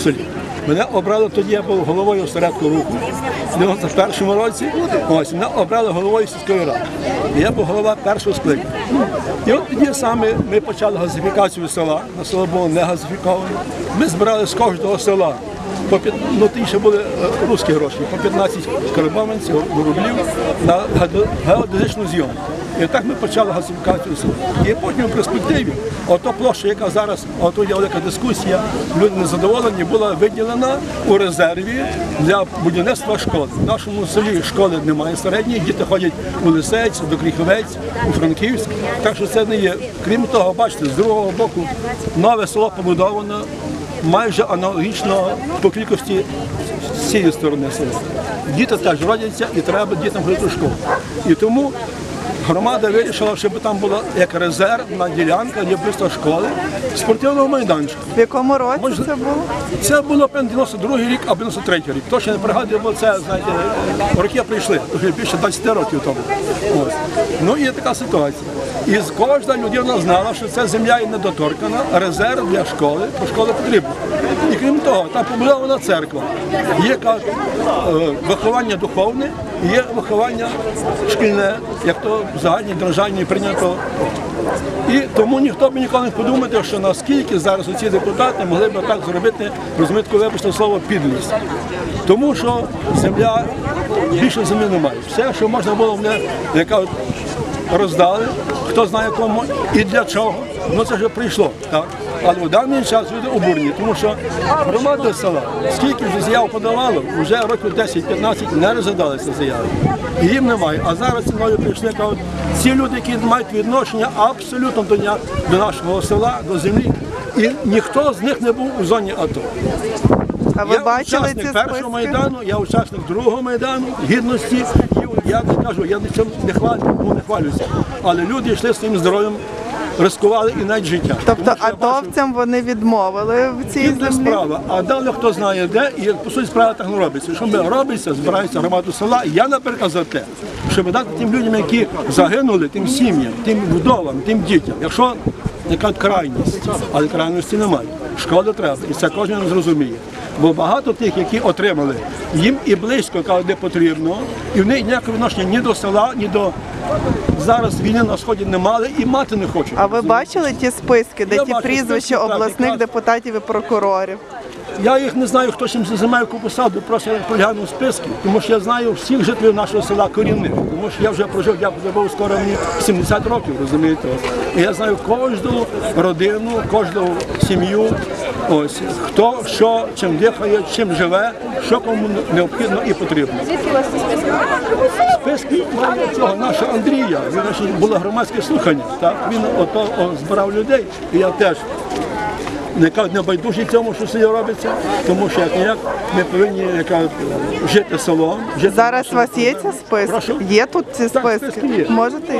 селі. Мене обрали тоді, я був головою осередку руху. В 91-му році ось, мене обрали головою сільської ради. Я був голова першого скликання. І от тоді саме ми почали газифікацію села. На село було не газифіковане. Ми збирали з кожного села. По ну, ще були е, русські гроші, по 15 карбованців рублів на геодезичну зйомку. І так ми почали газифікацію. І потім в перспективі, ото площа, яка зараз, ото є велика дискусія, люди незадоволені, була виділена у резерві для будівництва школи. В нашому селі школи немає середньої, діти ходять у Лисець, до Кріховець, у Франківськ. Так що це не є. Крім того, бачите, з другого боку нове село побудовано майже аналогічно по кількості з цієї сторони села. Діти теж родяться і треба дітям ходити в школу. І тому громада вирішила, щоб там була як резервна ділянка для близько школи спортивного майданчика. В якому році Можна- це було? Це було певно 92 рік або 93 рік. Точно не пригадую, бо це, знаєте, роки прийшли, більше 20 років тому. Ось. Ну і є така ситуація. І кожна людина знала, що ця земля є недоторкана, резерв для школи, бо школа потрібна. І крім того, там побудована церква. Є е, виховання духовне, є виховання шкільне, як то в загальній державній прийнято і тому ніхто б ніколи не подумати, що наскільки зараз оці депутати могли б так зробити, розумієте, вибачте слово, підлість. Тому що земля, більше землі немає. Все, що можна було яка роздали, хто знає кому і для чого, ну це вже прийшло. Так? Але у даний час люди обурені, тому що громада села, скільки вже заяв подавало, вже років 10-15 не розглядалися заяви. І їм немає. А зараз зі мною прийшли кажуть, ці люди, які мають відношення абсолютно до, до нашого села, до землі. І ніхто з них не був у зоні АТО. А ви я бачили учасник ці першого списки? майдану, я учасник другого майдану, гідності. Я не кажу, я нічим не хвалю, ну, не хвалюся. Але люди йшли своїм здоров'ям, ризикували і навіть життя. Тобто Тому що я атовцям вони відмовили в цій Інна землі? справа, а далі хто знає де, і по суті справа так не робиться. Що ми робиться, збирається громаду села. І я, наприклад, за те, щоб дати тим людям, які загинули, тим сім'ям, тим вдовам, тим дітям. Якщо яка крайність, але крайності немає. Шкода треба, і це кожен зрозуміє. Бо багато тих, які отримали, їм і близько кажуть, не потрібно, і в них ніякого відношення ні до села, ні до зараз війни на сході не мали і мати не хочуть. А ви бачили ті списки, де Я ті бачу прізвища списки, обласних депутатів і прокурорів? Я їх не знаю, хто чим займає яку посаду, просто я погляну списки, тому що я знаю всіх жителів нашого села корінних, тому що я вже прожив, я був скоро мені 70 років, розумієте. І я знаю кожну родину, кожну сім'ю, ось хто що, чим дихає, чим живе, що кому необхідно і потрібно. Звідки у вас ці списки? Списки цього нашого Андрія. Він було громадське слухання. Так? Він ото о, збирав людей, і я теж не кажуть, не байдужі цьому, що сьогодні робиться, тому що як ніяк ми повинні яка, жити селом. Жити Зараз у вас є ці списки? Прошу? Є тут ці Так, списки? списки є. Можете?